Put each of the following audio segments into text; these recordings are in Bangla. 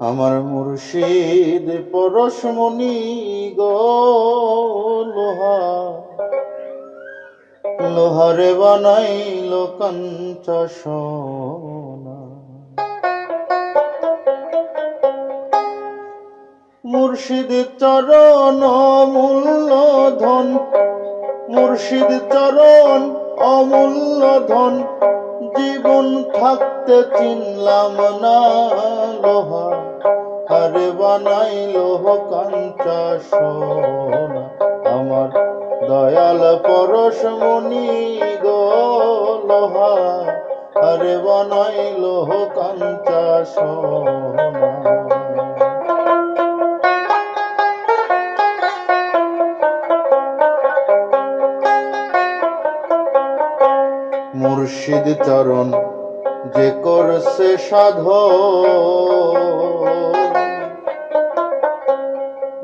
আমার মুর্শিদ পরশমণি গো, লোহা। লোহারে বানাইল কাঞ্চা সোনা। মুর্শিদ চরণ মূল্য ধন মুর্শিদ চরণ অমূল্য ধন জীবন থাকতে চিনলাম না লোহা। আরে বানাই লোহ কাঞ্চা সোনা। আমার দয়াল পরশমণি গো লোহা। আরে বানাই লোহ কাঞ্চা সোনা। মুর্শিদ চরণ যে করছে সাধ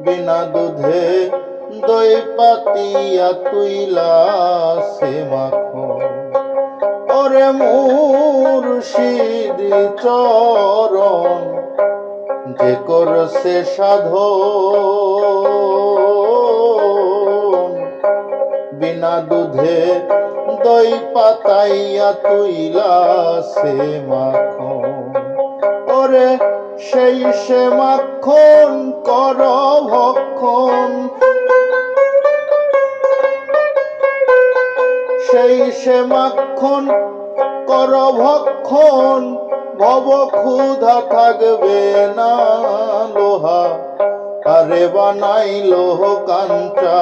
বিনা দুধে দই পাতিয়া তুইলা সে মাখো ওরে মুর্শিদ চরণ যে করছে সাধ বিনা দুধে দই পাতাইয়া তুইলা সে মাখন। ওরে সেই সে মাখন কর ভক্ষণ সেই সে মাখন কর ভক্ষণ ভব ক্ষুধা থাকবে না লোহা। আরে বানাই লোহ কাঞ্চা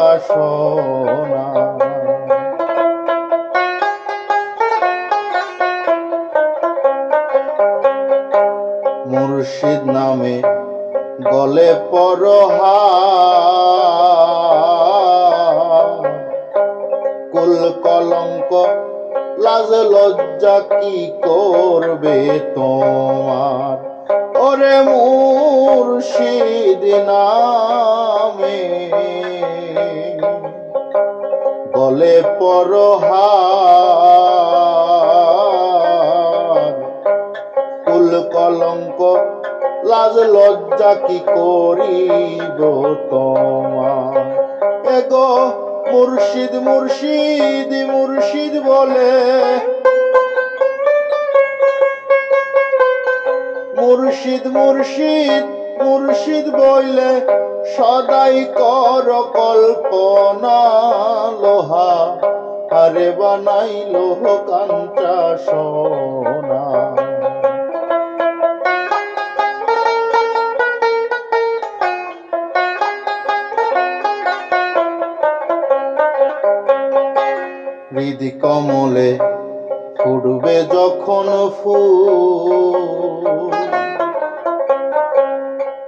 মুর্শিদ নামে গলে পরহা কুল কলঙ্ক, লাজ লজ্জা কি করবে তোমার? ওরে মুর্শিদ নামে গলে পরহার। কুল কলঙ্ক লাজ লজ্জা কি করিব তোমার? এগো, মুর্শিদ মুর্শিদ মুর্শিদ বলে। মুর্শিদ মুর্শিদ মুর্শিদ বইলে সদাই কর কল্পনা লোহা। আরে বানাই লোহ কাঞ্চা সোনা। কমলে ফুটবে যখন ফুল।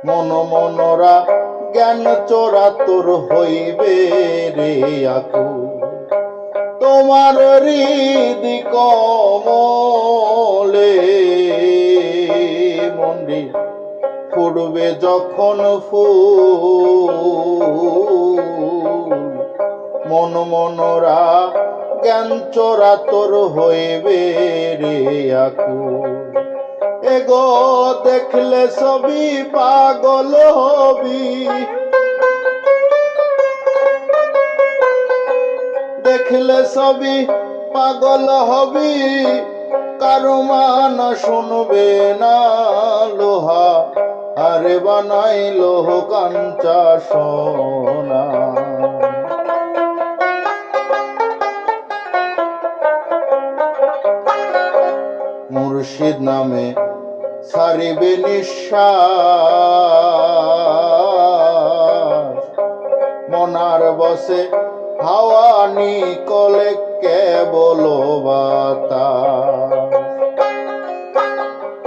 মন মনরা জ্ঞান চোরা তোর হইবে রে আকু তোমার হৃদি কমলে মন্দির ফুটবে যখন ফুল। মন মনরা জ্ঞান চোরা তোর হইবে রে আকু। এগো, দেখলে ছবি পাগল হবি। দেখলে ছবি পাগল হবি। কারও মান শুনবে না লোহা, আরে বানাই লোহ কাঞ্চা সোনা। মুর্শিদ নামে সারিবে নিঃশ্বাস। মনার বসে হাওয়া নিকলে কেবল বাতাস।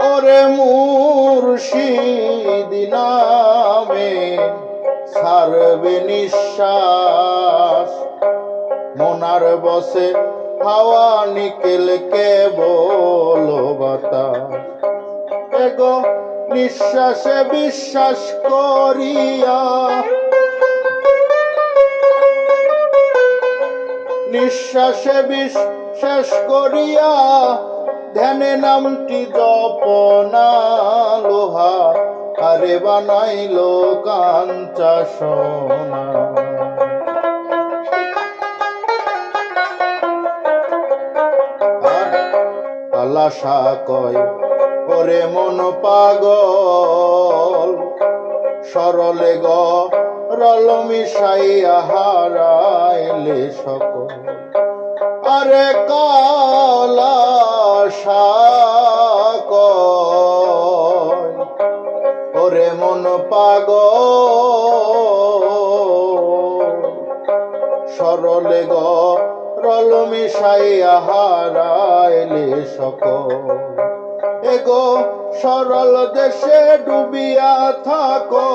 ওরে মুর্শিদ নামে সারবে নিঃশ্বাস। মনার বসে হাওয়া নিকেল কেবল বাতাস। এগো, নিঃশ্বাসে বিশ্বাস করিয়া। নিঃশ্বাসে বিশ্বাস করিয়া ধ্যানে নামটি জপনা লোহা। আরে বানাইলো কাঞ্চা সোনা আলাসা কয়, ওরে মন পাগল। সরলে গ, রল মিশাইয়া হারাইলে সকল। আরে কলা ওরে মন পাগল। সরলে গ রল মিশাইয়া হারাইলে সকল। এগো, সরল দেশে ডুবিয়া থাকো।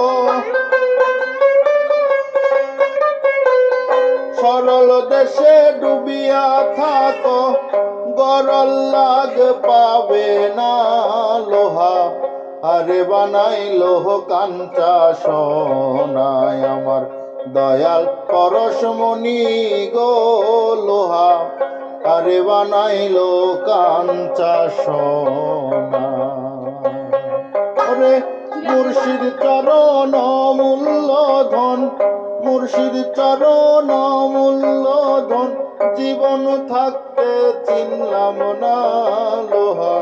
সরল দেশে ডুবিয়া থাকো। গরল লাগ পাবে না লোহা। আরে বানাই লোহ কাঞ্চা সোনায় আমার দয়াল পরশমণি গো। আরে বানাইলো কাঞ্চা সোনা। ওরে মুর্শিদ চরণ মূল্য ধন মুর্শিদ চরণ মূল্য ধন জীবন থাকতে চিনলাম না লোহা।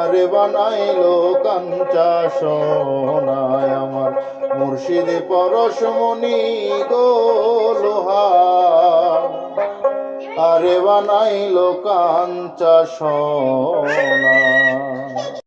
আরে বানাইলো কাঞ্চা সোনায় আমার মুর্শিদ পরশমণি গো লোহা। আরে বানাইলো কাঞ্চা সোনা।